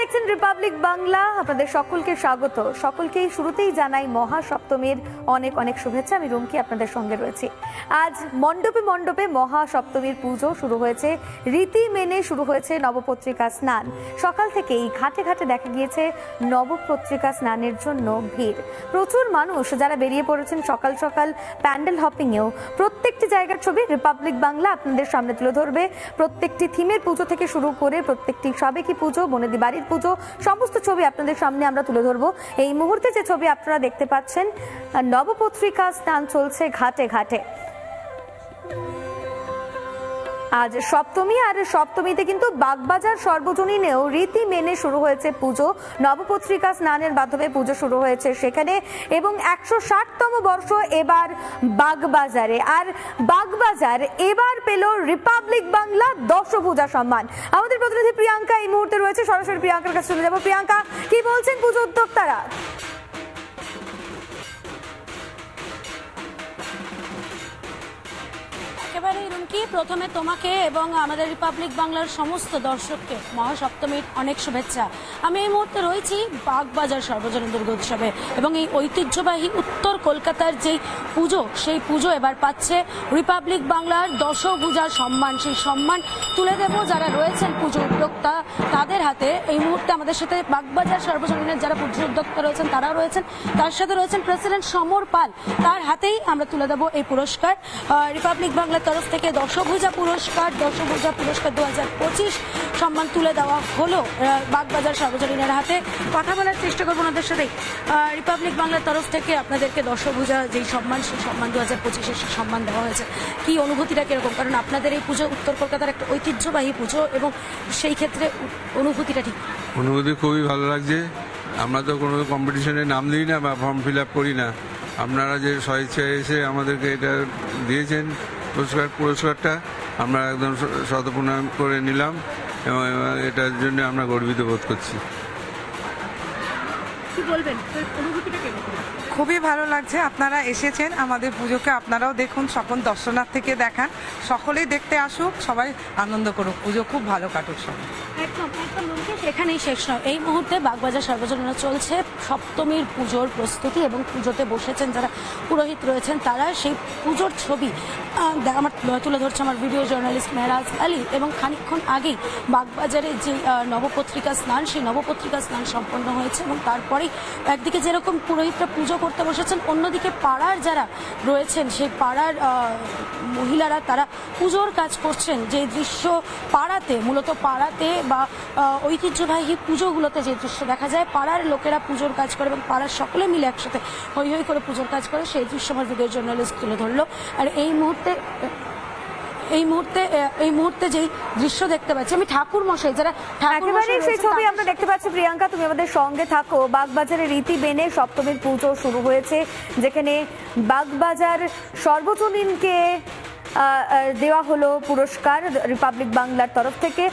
দেখছেন রিপাবলিক বাংলা আপনাদের সকলকে স্বাগত। সকলকেই শুরুতেই জানাই মহা সপ্তমীর অনেক অনেক শুভেচ্ছা। আমি রুমকি, আপনাদের সঙ্গে রয়েছি। আজ মণ্ডপে মণ্ডপে মহা সপ্তমীর পুজো শুরু হয়েছে। রীতি মেনে শুরু হয়েছে নবপত্রিকা স্নান। সকাল থেকেই ঘাটে ঘাটে দেখা গিয়েছে নবপত্রিকা স্নানের জন্য ভিড়। প্রচুর মানুষ যারা বেরিয়ে পড়েছেন সকাল সকাল প্যান্ডেল হপিংয়েও। প্রত্যেকটি জায়গার ছবি রিপাবলিক বাংলা আপনাদের সামনে তুলে ধরবে। প্রত্যেকটি থিমের পুজো থেকে শুরু করে প্রত্যেকটি সাবেকি পুজো বনেদি বাড়ির পুজো, সমস্ত ছবি আপনাদের সামনে আমরা তুলে ধরবো। এই মুহূর্তে যে ছবি আপনারা দেখতে পাচ্ছেন, নবপত্রিকা স্নান চলছে ঘাটে ঘাটে। আজ সপ্তমী আর সপ্তমীতে কিন্তু বাগবাজার সর্বজনীনেও রীতি মেনে শুরু হয়েছে পুজো। নবপত্রিকা স্নানের মাধ্যমে পুজো শুরু হয়েছে সেখানে এবং একশো ষাটতম বর্ষ এবার বাগবাজারে। আর বাগবাজার এবার পেল রিপাবলিক বাংলা দশভূজা সম্মান। আমাদের প্রতিনিধি প্রিয়াঙ্কা এই মুহূর্তে রয়েছে। সরাসরি প্রিয়াঙ্কার কাছে চলে যাব। প্রিয়াঙ্কা, কি বলছেন পুজো উদ্যোক্তারা? একেবারে রুমকি প্রথমে তোমাকে এবং আমাদের রিপাবলিক বাংলার সমস্ত দর্শককে মহাসপ্তমীর অনেক শুভেচ্ছা। আমি এই মুহূর্তে রয়েছি বাগবাজার সর্বজনীন দুর্গোৎসবে এবং এই ঐতিহ্যবাহী উত্তর কলকাতার যেই পুজো, সেই পুজো এবার পাচ্ছে রিপাবলিক বাংলার দশভূজার সম্মান। সেই সম্মান তুলে দেব যারা রয়েছেন পুজো উদ্যোক্তা, তাদের হাতে। এই মুহূর্তে আমাদের সাথে বাগবাজার সর্বজনীনের যারা পুজো উদ্যোক্তা রয়েছেন, তারাও রয়েছেন। তার সাথে রয়েছেন প্রেসিডেন্ট সমর পাল। তার হাতেই আমরা তুলে দেবো এই পুরস্কার। রিপাবলিক বাংলার তরফ থেকে দশভূজা পুরস্কার দশভূজা পুরস্কার দু হাজার পঁচিশ সম্মান তুলে দেওয়া হলো বাগবাজার সর্বজনীনের হাতে। কথা বলার চেষ্টা করব ওনাদের সাথে। রিপাবলিক বাংলার তরফ থেকে আপনাদেরকে দশভূজা যেই সম্মান, সেই সম্মান দু হাজার পঁচিশে সেই সম্মান দেওয়া হয়েছে। কি অনুভূতিটা কীরকম? কারণ আপনাদের এই পুজো উত্তর কলকাতার একটা ঐতিহ্যবাহী পুজো এবং সেই ক্ষেত্রে অনুভূতিটা ঠিক। অনুভূতি খুবই ভালো লাগছে। আমরা তো কোনো কম্পিটিশনে নাম দিই না বা ফর্ম ফিল আপ করি না। আপনারা যে স্বেচ্ছায় এসে আমাদেরকে এটা দিয়েছেন পুরস্কার, পুরস্কারটা আমরা একদম শতপ্রণাম করে নিলাম এবং এটার জন্য আমরা গর্বিত বোধ করছি। বলবেন? অনুভূতিটা কীরকম খুবই ভালো লাগছে। আপনারা এসেছেন আমাদের পুজোকে। আপনারাও দেখুন সকল দর্শনার থেকে দেখান। সকলেই দেখতে আসুক, সবাই আনন্দ করুক। পুজো খুব ভালো কাটুক সবাই। এখানেই শেষ নয়। এই মুহূর্তে বাগবাজার সর্বজনীন চলছে সপ্তমীর পুজোর প্রস্তুতি এবং পুজোতে বসেছেন যারা পুরোহিত রয়েছেন, তারা সেই পুজোর ছবি আমার তুলে ধরছে আমার ভিডিও জার্নালিস্ট মেহরাজ আলী এবং খানিকক্ষণ আগেই বাগবাজারে যে নবপত্রিকা স্নান, সেই নবপত্রিকা স্নান সম্পন্ন হয়েছে এবং তারপরেই একদিকে যেরকম পুরোহিতরা পুজো করতে বসেছেন। অন্যদিকে পাড়ার যারা রয়েছেন, সেই পাড়ার মহিলারা তারা পুজোর কাজ করছেন। যে দৃশ্য পাড়াতে, মূলত পাড়াতে বা ঐতিহ্যবাহী পুজোগুলোতে যে দৃশ্য দেখা যায়, পাড়ার লোকেরা পুজোর কাজ করে এবং পাড়ার সকলে মিলে একসাথে হৈ হৈ করে পুজোর কাজ করে, সেই দৃশ্য আমার ভিডিও জার্নালিস্ট তুলে ধরলো। আর এই মুহূর্তে এই মুহূর্তে এই মুহূর্তে যেই দৃশ্য দেখতে পাচ্ছি আমি ঠাকুর মশাই যারা ঠাকুর একেবারে সেই ছবি আমরা দেখতে পাচ্ছি প্রিয়াঙ্কা তুমি আমাদের সঙ্গে থাকো। বাগবাজারের রীতি বেনে সপ্তমীর পুজো শুরু হয়েছে যেখানে বাগবাজার সর্বজনীনকে দেওয়া হলো পুরস্কার রিপাবলিক বাংলার তরফ থেকে।